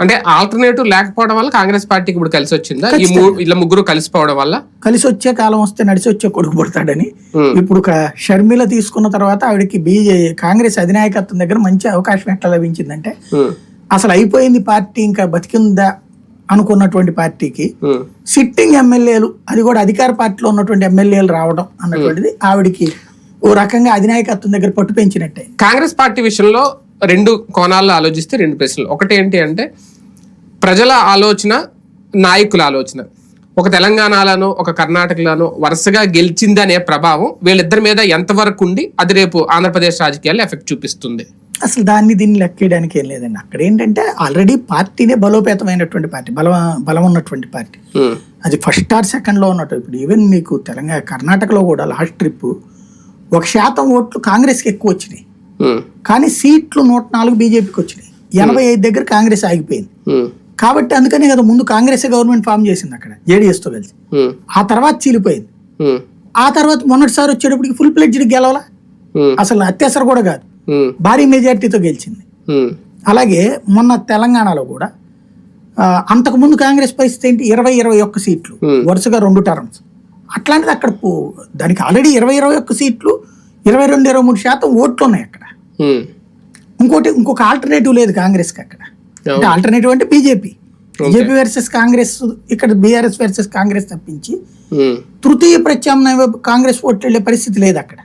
అంటే ఆల్టర్నేటివ్ లేకపోవడం వల్ల కాంగ్రెస్ పార్టీకి ఇప్పుడు కలిసి వచ్చిందా? ఈ ఇలా ముగ్గురు కలిసిపోవడం వల్ల? కలిసి వచ్చే కాలం వస్తే నడిచి వచ్చే కొడుకు పుడతాడని. ఇప్పుడు షర్మిల తీసుకున్న తర్వాత ఆవిడకి బీజే కాంగ్రెస్ అధినాయకత్వం దగ్గర మంచి అవకాశం ఎట్లా లభించిందంటే అసలు అయిపోయింది పార్టీ ఇంకా బతికిందా అనుకున్నటువంటి పార్టీకి సిట్టింగ్ ఎమ్మెల్యేలు అది కూడా అధికార పార్టీలో ఉన్నటువంటి ఎమ్మెల్యేలు రావడం అన్నటువంటిది ఆవిడికి ఓ రకంగా అధినాయకత్వం దగ్గర పట్టు పెంచినట్టే. కాంగ్రెస్ పార్టీ విషయంలో రెండు కోణాల్లో ఆలోచిస్తే రెండు ప్రశ్నలు. ఒకటి ఏంటి అంటే ప్రజల ఆలోచన నాయకుల ఆలోచన. ఒక తెలంగాణలోనో ఒక కర్ణాటకలోనో వరుసగా గెలిచిందనే ప్రభావం వీళ్ళిద్దరి మీద ఎంతవరకు ఉండి అది రేపు ఆంధ్రప్రదేశ్ రాజకీయాల్లో ఎఫెక్ట్ చూపిస్తుంది? అసలు దాన్ని దీన్ని లెక్కేయడానికి ఏం లేదండి. అక్కడ ఏంటంటే ఆల్రెడీ పార్టీనే బలోపేతమైనటువంటి పార్టీ బలం బలం ఉన్నటువంటి పార్టీ. అది ఫస్ట్ ఆర్ సెకండ్లో ఉన్నట్టు. ఇప్పుడు ఈవెన్ మీకు తెలంగాణ కర్ణాటకలో కూడా లాస్ట్ ట్రిప్ ఒక శాతం ఓట్లు కాంగ్రెస్కి ఎక్కువ వచ్చినాయి. కానీ సీట్లు నూట నాలుగు బీజేపీకి వచ్చినాయి. ఎనభై ఐదు దగ్గర కాంగ్రెస్ ఆగిపోయింది. ఉమ్, కాబట్టి అందుకనే కదా ముందు కాంగ్రెస్ గవర్నమెంట్ ఫామ్ చేసింది అక్కడ జేడీఎస్తో కలిసి. ఆ తర్వాత చీలిపోయింది. ఆ తర్వాత మొన్నటిసారి వచ్చేటప్పటికి ఫుల్ ప్లెడ్జ్డ్ గెలవాల? అసలు అత్యవసర కూడా కాదు. భారీ మెజార్టీతో గెలిచింది. అలాగే మొన్న తెలంగాణలో కూడా అంతకుముందు కాంగ్రెస్ పరిస్థితి ఏంటి? ఇరవై ఇరవై ఒక్క సీట్లు. Hmm. వరుసగా రెండు టర్మ్స్ అట్లాంటిది అక్కడ పో- దానికి ఆల్రెడీ ఇరవై ఇరవై ఒక్క సీట్లు ఇరవై రెండు ఇరవై మూడు శాతం ఓట్లు ఉన్నాయి అక్కడ. ఇంకోటి ఇంకొక ఆల్టర్నేటివ్ లేదు కాంగ్రెస్కి అక్కడ. అంటే ఆల్టర్నేటివ్ అంటే బీజేపీ బీజేపీ వర్సెస్ కాంగ్రెస్ ఇక్కడ బీఆర్ఎస్ వర్సెస్ కాంగ్రెస్ తప్పించి తృతీయ ప్రత్యామ్నాయ కాంగ్రెస్ ఓట్లు వెళ్ళే పరిస్థితి లేదు అక్కడ.